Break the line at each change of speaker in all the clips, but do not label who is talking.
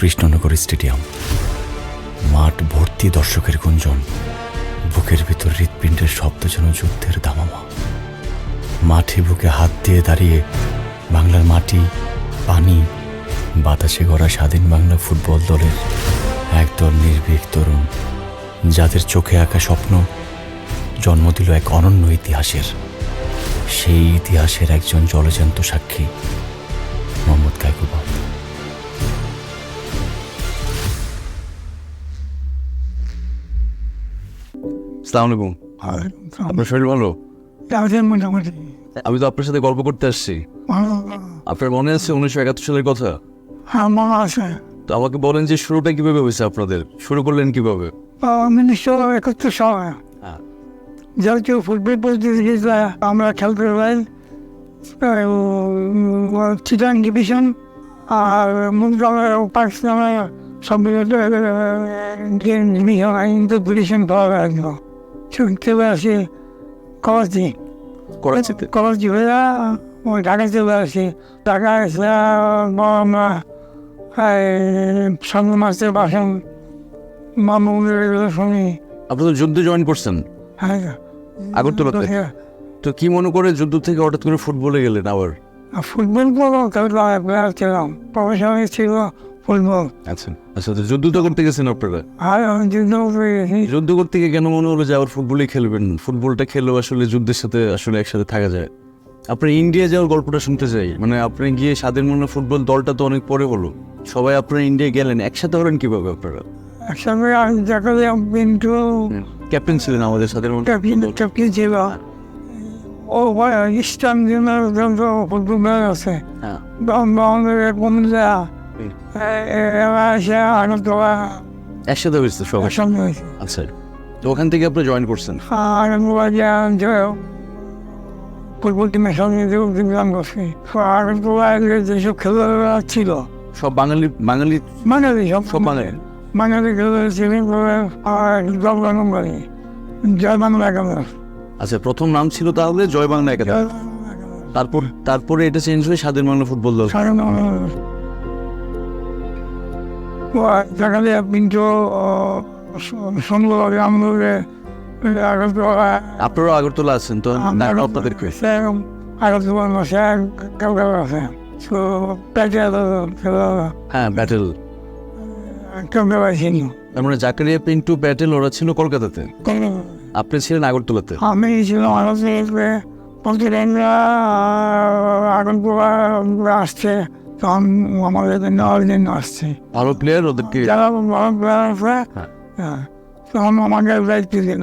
Krishnanagar stadium. মাঠ ভর্তি দর্শকের গুঞ্জন, বুকের ভিতর হৃৎপিণ্ডের শব্দ যেন যুদ্ধের দামামা। মাঠে বুকে হাত দিয়ে দাঁড়িয়ে বাংলার মাটি, পানি, বাতাসে গড়া স্বাধীন বাংলা ফুটবল দলের একদল নির্ভীক তরুণ, যাদের চোখে আঁকা স্বপ্ন জন্ম দিল এক অনন্য ইতিহাসের। সেই ইতিহাসের একজন জলজান্ত সাক্ষী, মোহাম্মদ কাকুবাদ
সালাম আলাইকুম। আপনার শরীর ভালো?
মোটামুটি।
আমি তো আপনার সাথে গল্প করতে আসছি। আপনার মনে আছে উনিশশো একাত্তর সালের কথা?
হ্যাঁ মনে আছে।
তো আমাকে বলেন যে শুরুটা কীভাবে হয়েছে আপনাদের? শুরু করলেন কীভাবে?
উনিশশো একাত্তর সালে।
হ্যাঁ।
জাতীয় ফুটবল প্রতিযোগিতা আমরা খেলতে পাই চিটাং ডিভিশন আর মুগদামের পাকিস্তানের সব ডিভিশন কিন্তু ডিভিশন পাওয়া গেল চলে আসি করাচি
করাচিতে
করাচি হয়ে ওই ঢাকা চলে আসি ঢাকা এসে আমরা সঙ্গে মাসের বাসন মামুনের শুনি।
আপনি তো যুদ্ধে জয়েন করছেন।
হ্যাঁ
আগরতলাতে? তো কি মনে করে যুদ্ধ থেকে হঠাৎ করে ফুটবলে গেলেন আবার?
ফুটবল বলো খেলা ছিলাম প্রফেশনাল ছিল
আচ্ছা আচ্ছা তো যুদ্ধ তো করতে গেছেন আপনারা?
যুদ্ধ
করতে গিয়ে কেন মনে হলো যে আবার ফুটবলই খেলবেন? ফুটবলটা খেলেও আসলে যুদ্ধের সাথে আসলে একসাথে থাকা যায়। আপনার ইন্ডিয়া যাওয়ার গল্পটা শুনতে চাই। মানে আপনি গিয়ে স্বাধীন মনে ফুটবল দলটা তো অনেক পরে হলো। সবাই আপনারা ইন্ডিয়া গেলেন একসাথে হলেন কীভাবে আপনারা?
একসঙ্গে দেখা যায় কিন্তু
ক্যাপ্টেন ছিলেন আমাদের স্বাধীন
ক্যাপ্টেন ক্যাপ্টেন ছিল। ও ইস্টার্ন দিনের যন্ত্র ফুটবল আছে।
একসাথে হয়েছে
একসঙ্গে হয়েছে।
আচ্ছা তো ওখান থেকে আপনি জয়েন করছেন?
আগরতলা ফুটবল টিমের সঙ্গে যোগদান করছি আগরতলা যেসব খেলোয়াড়রা ছিল।
সব বাঙালি বাঙালি?
বাঙালি সব।
সব বাঙালি?
বাঙালি খেলোয়াড় ছিলেন আর জলগণম করে জয় বাংলা একাদশ
আচ্ছা প্রথম নাম ছিল তাহলে জয় বাংলা তারপর তারপরে এটা চেঞ্জ হয়ে স্বাধীন বাংলা ফুটবল দল।
দেখালে কিন্তু সুন্দরভাবে আমাদের আগরতলা।
আপনারাও আগরতলা আছেন তো? আপনাদের
আগরতলা মাসে কালকার আছে তো
হ্যাঁ ব্যাটেল
কালকার ছিল।
তার মানে জাকারিয়া পিন্টু ব্যাটেল ওরা ছিল কলকাতাতে? আপনি ছিলেন আগরতলাতে?
আমি ছিলাম আগরতলাতে। প্রতিদিনরা আগরতলা আসছে। তখন আমাদের নেওয়ার জন্য আসছে
ভালো প্লেয়ার ওদেরকে
যারা বড় player আছে,
হ্যাঁ।
হ্যাঁ, তখন আমাকে দায়িত্ব দিল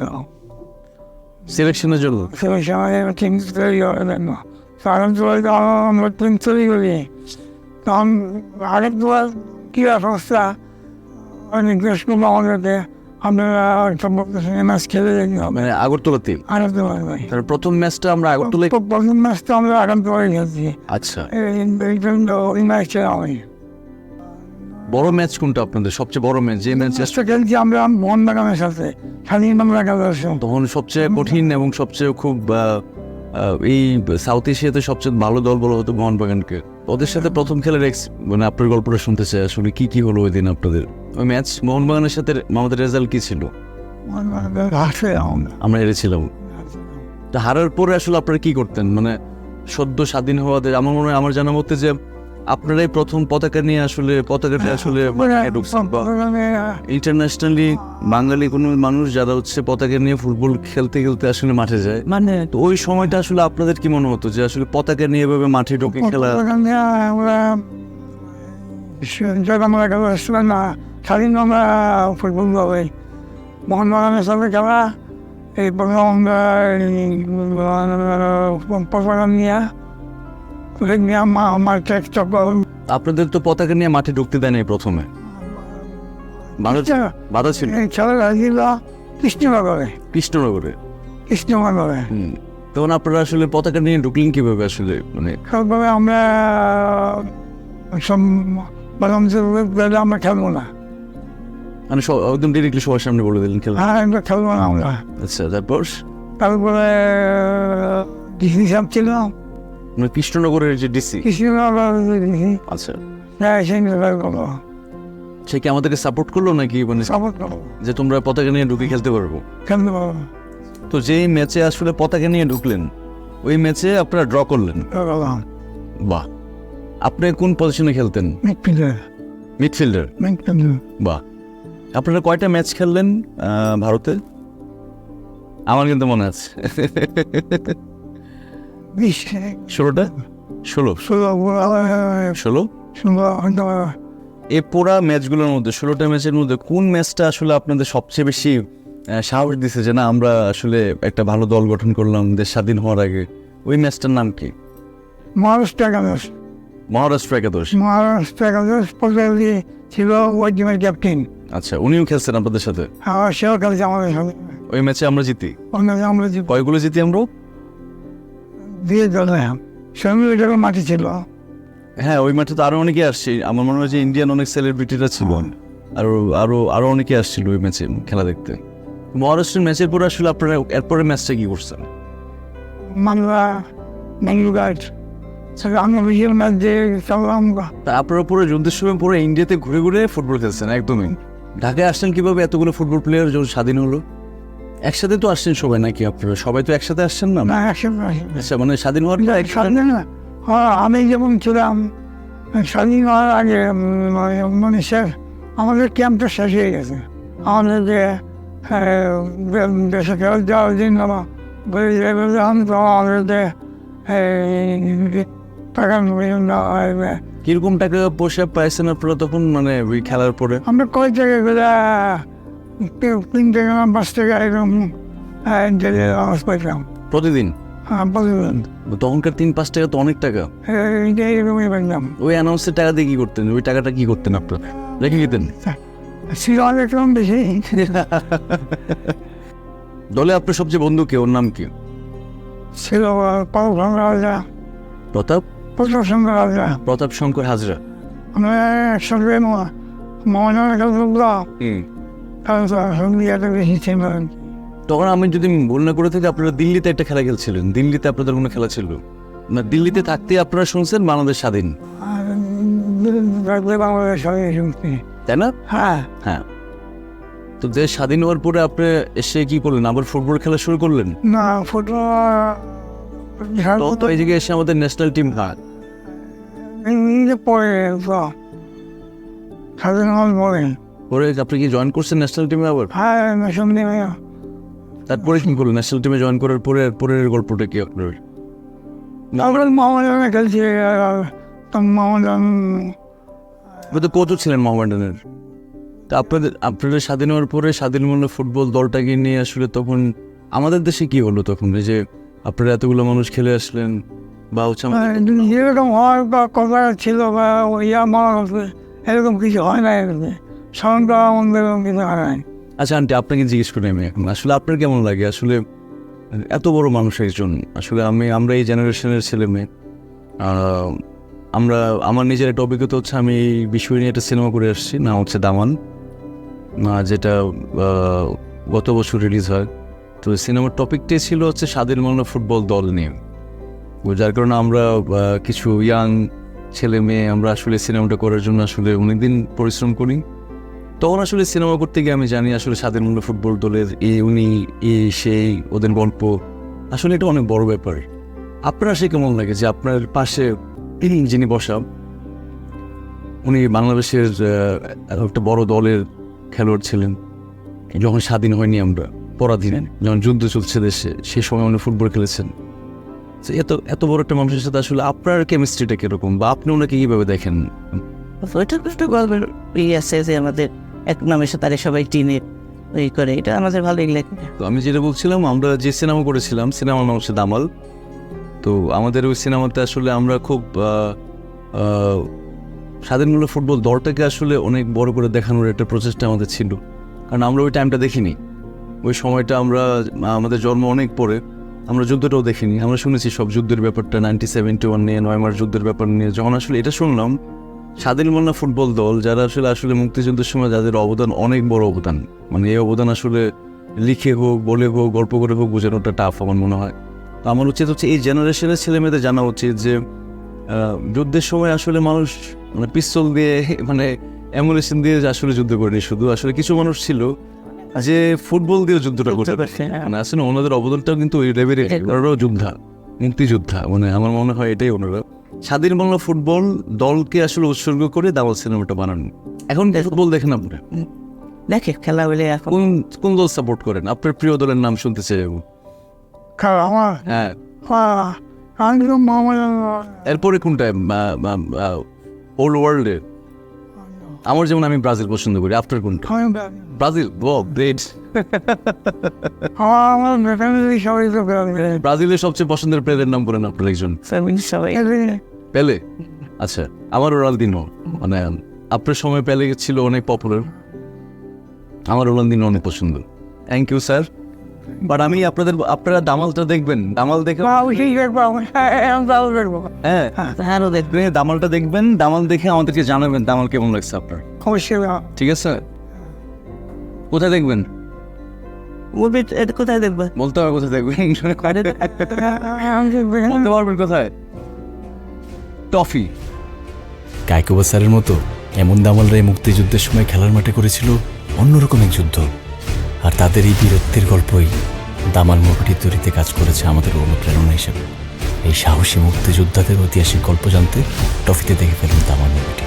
সিলেকশনের জন্য?
সময় টিম তৈরি করে জন্য তখন চলে তখন আমরা টিম তৈরি করি। তখন আগের তোমার কী অবস্থা? নির্দেশ করব আমাদেরকে আপনারা সম্ভবত ম্যাচ খেলে
মানে আগরতলাতে
আগের তোমার ভাই।
তার প্রথম ম্যাচটা আমরা আগরতলায়
প্রথম ম্যাচটা আমরা আগাম খেলছি।
আচ্ছা।
ওই ম্যাচটা আমি
বড় ম্যাচ কোনটা আপনাদের? সবচেয়ে বড় ম্যাচ যে ম্যাচ
খেলছি আমরা মোহনবাগানের সাথে স্বাধীন বাংলা
তখন সবচেয়ে কঠিন এবং সবচেয়ে খুব এই সাউথ এশিয়াতে সবচেয়ে ভালো দল বলা হতো মোহনবাগানকে। ওদের সাথে প্রথম খেলার এক্স মানে আপনার গল্পটা শুনতে চাই আসলে কি কি হলো ওই দিন আপনাদের? ওই ম্যাচ মোহনবাগানের সাথে আমাদের রেজাল্ট কি ছিল?
আমরা
হেরেছিলাম। তা হারার পরে আসলে আপনারা কি করতেন? মানে সদ্য স্বাধীন হওয়াদের আমার মনে হয় আমার জানা মতে যে আপনারাই প্রথম পতাকা নিয়ে আসলে পতাকাটা আসলে ইন্টারন্যাশনালি বাঙালি কোনো মানুষ যারা হচ্ছে পতাকা নিয়ে ফুটবল খেলতে খেলতে আসলে মাঠে যায়।
মানে
তো ওই সময়টা আসলে আপনাদের কি মনে হতো যে আসলে পতাকা নিয়ে এভাবে মাঠে ঢুকে খেলা?
আমরা স্বাধীন বাংলা ফুটবল হবে মোহনবাগানের সাথে খেলা এই প্রথম আমরা পতাকা নিয়ে নিয়ে আমার চক্র
আপনাদের তো পতাকা নিয়ে মাঠে ঢুকতে দেয় প্রথমে। বাধা ছিল।
খেলাটা ছিল কৃষ্ণনগরে।
কৃষ্ণনগরে?
কৃষ্ণনগরে।
তখন আপনারা আসলে পতাকা নিয়ে ঢুকলেন কীভাবে আসলে? মানে
খেলবে আমরা সব আমরা খেলব না।
মানে একদম ডিরেক্টলি সবার সামনে বলে দিলেন খেলা
হ্যাঁ আমরা খেলব না আমরা।
আচ্ছা তারপর?
তারপরে ডিসি সাহেব ছিল।
মানে কৃষ্ণনগরের যে ডিসি
কৃষ্ণনগর ডিসি
আচ্ছা।
হ্যাঁ সেই করল
সে কি আমাদেরকে সাপোর্ট করল নাকি মানে
সাপোর্ট
যে তোমরা পতাকা নিয়ে ঢুকে খেলতে পারব?
খেলতে পারব।
তো যেই ম্যাচে আসলে পতাকা নিয়ে ঢুকলেন ওই ম্যাচে আপনারা ড্র করলেন? বাহ। আপনি কোন পজিশনে খেলতেন?
মিডফিল্ডার
মিডফিল্ডার
মিডফিল্ডার
বাহ। আপনারা কয়টা ম্যাচ খেললেন ভারতে? আমার কিন্তু মনে আছে।
বিশ।
ষোলোটা? ষোলো।
ষোলো
ষোলো? এই পুরা ম্যাচগুলোর মধ্যে ষোলোটা ম্যাচের মধ্যে কোন ম্যাচটা আসলে আপনাদের সবচেয়ে বেশি সাহস দিছে যে না আমরা আসলে একটা ভালো দল গঠন করলাম দেশ স্বাধীন হওয়ার আগে? ওই ম্যাচটার নাম কি?
মহারাষ্ট্র
মহারাষ্ট্র একাদশ।
মহারাষ্ট্র একাদশ পর্যায়ে ছিল ওই টিমের ক্যাপ্টেন
আচ্ছা উনিও খেলছেন আপনাদের সাথে?
আর সেও খেলছে আমাদের সাথে।
ওই ম্যাচে আমরা জিতি।
অন্য আমরা যে
কয়গুলো জিতি আমরা?
দিয়ে চললাম সৈমিক যখন মাঠে ছিল।
হ্যাঁ ওই মাঠে তো আরও অনেকে আসছে। আমার মনে হয় যে ইন্ডিয়ান অনেক সেলিব্রিটিরা ছিল। আরও আরও আরও অনেকে আসছিল ওই ম্যাচে খেলা দেখতে। মহারাষ্ট্রের ম্যাচের পরে আসলে আপনারা এরপরে ম্যাচটা কি করছেন?
মামলা ম্যাঙ্গুঘাট
আপনারা পুরো যুদ্ধের সময় পুরো ইন্ডিয়াতে ঘুরে ঘুরে ফুটবল খেলছেন একদমই। ঢাকায় আসলেন কীভাবে এতগুলো ফুটবল প্লেয়ার যখন স্বাধীন হলো? একসাথে তো আসছেন সবাই নাকি আপনারা? সবাই তো একসাথে আসছেন না? আচ্ছা মানে স্বাধীন হওয়ার
স্বাধীন না। হ্যাঁ, আমি যেমন ছিলাম স্বাধীন হওয়ার আগে মানে- মানে শেষ আমাদের ক্যাম্পটা শেষ হয়ে গেছে। আমাদের যে দেশে ফেরত যাওয়ার জন্য আমাদের যে টাকা
কীরকম টাকা পয়সা পাইছেন আপনারা তখন? মানে ওই খেলার পরে?
আমরা কয় জায়গায় গেলে? তিন টাকা পাঁচ টাকা এরকম আওয়াজ পাইতাম
প্রতিদিন?
হ্যাঁ
তখনকার তিন পাঁচ টাকা তো অনেক টাকা। ওই অ্যানাউন্সের টাকা দিয়ে কি করতেন? ওই টাকাটা কি করতেন আপনারা? রেখে দিতেন? দলে আপনার সবচেয়ে বন্ধু কে? ওর নাম কি?
ছিল রাজা
প্রতাপ
সুন্দর রাজা
প্রতাপ শঙ্কর হাজরা
আমরা একসঙ্গে
তখন আমি যদি ভুল না করে থাকি আপনারা দিল্লিতে একটা খেলা খেলছিলেন। দিল্লিতে আপনাদের কোনো খেলা ছিল? না দিল্লিতে থাকতে আপনারা শুনছেন বাংলাদেশ স্বাধীন?
বাংলাদেশ
তাই না?
হ্যাঁ।
হ্যাঁ। তো দেশ স্বাধীন হওয়ার পরে আপনি এসে কি করলেন? আবার ফুটবল খেলা শুরু করলেন?
না ফুটবল
তো এই জায়গায় এসে আমাদের ন্যাশনাল টিম হার
পড়ে হল পরে
আপনি কি জয়েন করছেন ন্যাশনাল টিমে আবার?
হ্যাঁ
তারপরে কি করলেন ন্যাশনাল টিমে জয়েন করার পরে পরের গল্পটা কি আপনার?
আমরা মামাজনে খেলছি মামাজন
আপনি তো কোচও ছিলেন মোহামেডানের তা আপনাদের আপনাদের স্বাধীন হওয়ার পরে স্বাধীন মূল্য ফুটবল দলটাকে নিয়ে আসলে তখন আমাদের দেশে কি হলো তখন? যে আপনারা এতগুলো মানুষ খেলে আসলেন বা হচ্ছে
যেরকম হয় বা কথা ছিল বা ইয়া মারা এরকম কিছু হয় না সাধারণত আমাদের এরকম কিছু হয় নাই
আচ্ছা আন্টি আপনাকে জিজ্ঞেস করি আমি এখন। আসলে আপনার কেমন লাগে? আসলে এত বড় মানুষ একজন। আসলে আমি আমরা এই জেনারেশনের ছেলে মেয়ে। আমরা আমার নিজের একটা অভিজ্ঞতা হচ্ছে আমি এই বিষয় নিয়ে একটা সিনেমা করে আসছি। না হচ্ছে দামান যেটা গত বছর রিলিজ হয়। তো সিনেমার টপিকটাই ছিল হচ্ছে স্বাধীন বাংলা ফুটবল দল নিয়ে। যার কারণে আমরা কিছু ইয়াং ছেলে মেয়ে আমরা আসলে সিনেমাটা করার জন্য আসলে অনেকদিন পরিশ্রম করি। তখন আসলে সিনেমা করতে গিয়ে আমি জানি আসলে স্বাধীন বাংলা ফুটবল দলের এ, উনি, এ, সেই, ওদের গল্প আসলে এটা অনেক বড় ব্যাপার। আপনার সে কেমন লাগে যে আপনার পাশে যিনি বসা, উনি বাংলাদেশের একটা বড় দলের খেলোয়াড় ছিলেন। যখন স্বাধীন হয়নি আমরা, পরাধীনে। যখন যুদ্ধ চলছে দেশে, সে সময় উনি ফুটবল খেলেছেন। এত এত বড় একটা মানুষের সাথে আসলে আপনার কেমিস্ট্রিটা কীরকম? বা আপনি ওনাকে কীভাবে দেখেন?
ওইটা একটা গল্পের ই আছে যে আমাদের এক নামের সাথে তারা সবাই চিনে ওই করে। এটা আমাদের ভালোই লাগে।
তো আমি যেটা বলছিলাম আমরা যে সিনেমা করেছিলাম সিনেমার নাম হচ্ছে দামাল। তো আমাদের ওই সিনেমাতে আসলে আমরা খুব স্বাধীনমূল্য ফুটবল দলটাকে আসলে অনেক বড় করে দেখানোর একটা প্রচেষ্টা আমাদের ছিল। কারণ আমরা ওই টাইমটা দেখিনি। ওই সময়টা আমরা আমাদের জন্ম অনেক পরে। আমরা যুদ্ধটাও দেখিনি। আমরা শুনেছি সব যুদ্ধের ব্যাপারটা নাইনটি সেভেন্টি ওয়ান নিয়ে, নয় মাস যুদ্ধের ব্যাপার নিয়ে। যখন আসলে এটা শুনলাম, স্বাধীন বাংলা ফুটবল দল, যারা আসলে আসলে মুক্তিযুদ্ধের সময় যাদের অবদান, অনেক বড় অবদান। মানে এই অবদান আসলে লিখে হোক, বলে হোক, গল্প করে হোক, বোঝানোটা টাফ আমার মনে হয়। তো আমার উচিত হচ্ছে এই জেনারেশনের ছেলে মেয়েদের জানা উচিত যে যুদ্ধের সময় আসলে মানুষ মানে পিস্তল দিয়ে মানে অ্যামুনেশন দিয়ে আসলে যুদ্ধ করেনি। শুধু আসলে কিছু মানুষ ছিল যে ফুটবল দিয়ে যুদ্ধটা করতে
হ্যাঁ।
মানে আসলে ওনাদের অবদানটাও কিন্তু ওই লেভেলে ওনারাও যোদ্ধা মুক্তিযোদ্ধা মানে আমার মনে হয় এটাই ওনারা স্বাধীন বাংলা ফুটবল দলকে আসলে উৎসর্গ করে দাওয়াল সিনেমাটা বানান এখন ফুটবল দেখেন আপনি
দেখে খেলা বলে এখন।
কোন কোন দল সাপোর্ট করেন? আপনার প্রিয় দলের নাম শুনতে চাই আমি।
খেলা
হ্যাঁ। এরপরে কোনটা? ওল্ড ওয়ার্ল্ডে আমার যেমন আমি ব্রাজিল পছন্দ করি কোনটা?
আমি
ব্রাজিল ও গ্রেট ব্রাজিলের সবচেয়ে পছন্দের প্লেয়ারের নাম বলেন আপনার একজন। পেলে আচ্ছা আমার রোনালদিনো মানে আপনার সময় পেলে ছিল অনেক পপুলার আমার রোনালদিনো অনেক পছন্দ। থ্যাংক ইউ স্যার বাট আমি আপনাদের আপনারা দামালটা দেখবেন। দামাল দেখে হ্যাঁ।
আরও দেখ
আপনি দামালটা দেখবেন। দামাল দেখে আমাদেরকে জানাবেন দামাল কেমন লাগছে আপনার।
অবশ্যই
ঠিক আছে? কোথায় দেখবেন?
এটা কোথায় দেখবে?
বলতে হবে কোথায় দেখবেন। বলতে পারবেন কোথায়? টফি।
কায়কোবা স্যারের মতো এমন দামালরাই মুক্তিযুদ্ধের সময় খেলার মাঠে করেছিল অন্যরকম এক যুদ্ধ। আর তাদের এই বীরত্বের গল্পই দামাল মুকুটি তৈরিতে কাজ করেছে আমাদের অনুপ্রেরণা হিসেবে। এই সাহসী মুক্তিযোদ্ধাদের ঐতিহাসিক গল্প জানতে টফিতে দেখে ফেলুন দামাল মুভিটি